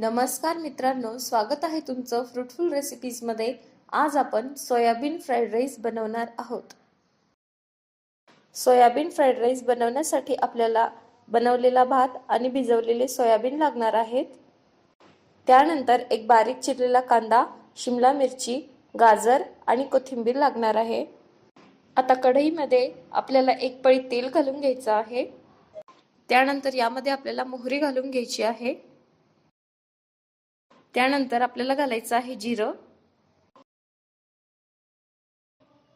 नमस्कार मित्रांनो स्वागत आहे तुमचं फ्रुटफुल रेसिपीजमध्ये आज आपण सोयाबीन फ्राईड राईस बनवणार आहोत. सोयाबीन फ्राईड राईस बनवण्यासाठी आपल्याला बनवलेला भात आणि भिजवलेले सोयाबीन लागणार आहेत. त्यानंतर एक बारीक चिरलेला कांदा शिमला मिरची गाजर आणि कोथिंबीर लागणार आहे. आता कढईमध्ये आपल्याला एक पळी तेल घालून घ्यायचं आहे. त्यानंतर यामध्ये आपल्याला मोहरी घालून घ्यायची आहे. त्यानंतर आपल्याला घालायचं आहे जिरं.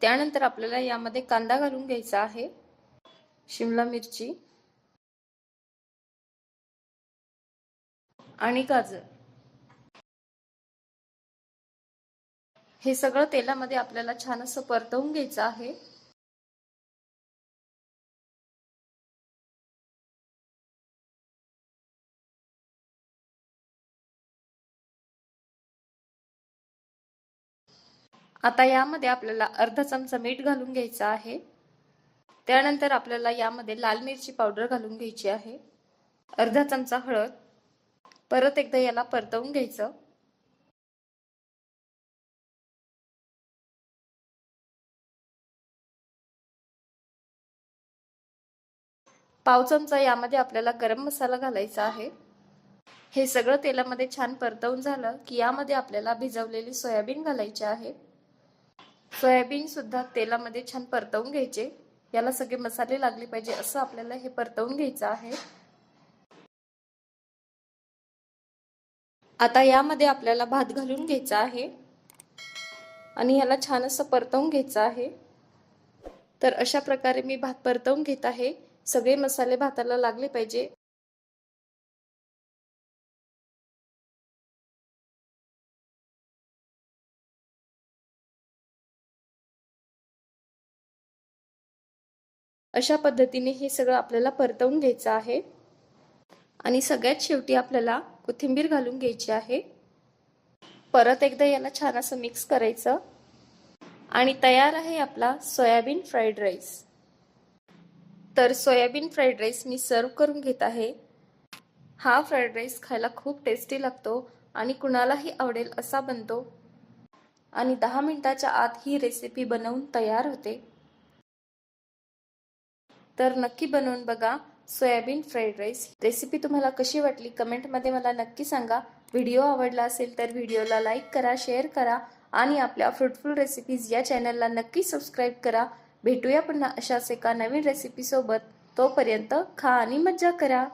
त्यानंतर आपल्याला यामध्ये कांदा घालून घ्यायचा आहे. शिमला मिरची. आणि गाजर. हे सगळं तेलामध्ये आपल्याला छान असं परतवून घ्यायचं आहे. आता यामध्ये आपल्याला अर्धा चमचा मीठ घालून घ्यायचा आहे. त्यानंतर आपल्याला यामध्ये लाल मिरची पावडर घालून घ्यायची आहे. अर्धा चमचा हळद. परत एकदा याला परतवून घ्यायचं. पाव चमचा यामध्ये आपल्याला गरम मसाला घालायचा आहे. हे सगळं तेलामध्ये छान परतवून झालं की यामध्ये आपल्याला भिजवलेली सोयाबीन घालायची आहे. सोयाबीन सुद्धा तेलामध्ये छान परतवून घ्यायचे. याला सगळे मसाले लागले पाहिजे असं आपल्याला हे परतवून घ्यायचं आहे. आता यामध्ये आपल्याला भात घालून घ्यायचा आहे. आणि याला छान असं परतवून घ्यायचं आहे. तर अशा प्रकारे मी भात परतवून घेत आहे. सगळे मसाले भाताला लागले पाहिजे. अशा पद्धतीने हे सगळं आपल्याला परतवून घ्यायचं आहे. आणि सगळ्यात शेवटी आपल्याला कोथिंबीर घालून घ्यायची आहे. परत एकदा याला छान असं मिक्स करायचं. आणि तयार आहे आपला सोयाबीन फ्राईड राईस तर सोयाबीन फ्राईड राईस मी सर्व करून घेत आहे. हा फ्राईड राईस खायला खूप टेस्टी लागतो आणि कुणालाही आवडेल असा बनतो. आणि दहा मिनटाच्या आत ही रेसिपी बनवून तयार होते. तर नक्की बनवून बघा सोयाबीन फ्राईड राईस. रेसिपी तुम्हाला कशी वाटली कमेंटमध्ये मला नक्की सांगा. व्हिडिओ आवडला असेल तर व्हिडिओला लाईक करा शेअर करा आणि आपल्या फ्रुटफुल रेसिपीज या चॅनलला नक्की सबस्क्राईब करा. भेटूया पुन्हा अशाच एका नवीन रेसिपीसोबत तोपर्यंत खा आणि मज्जा करा.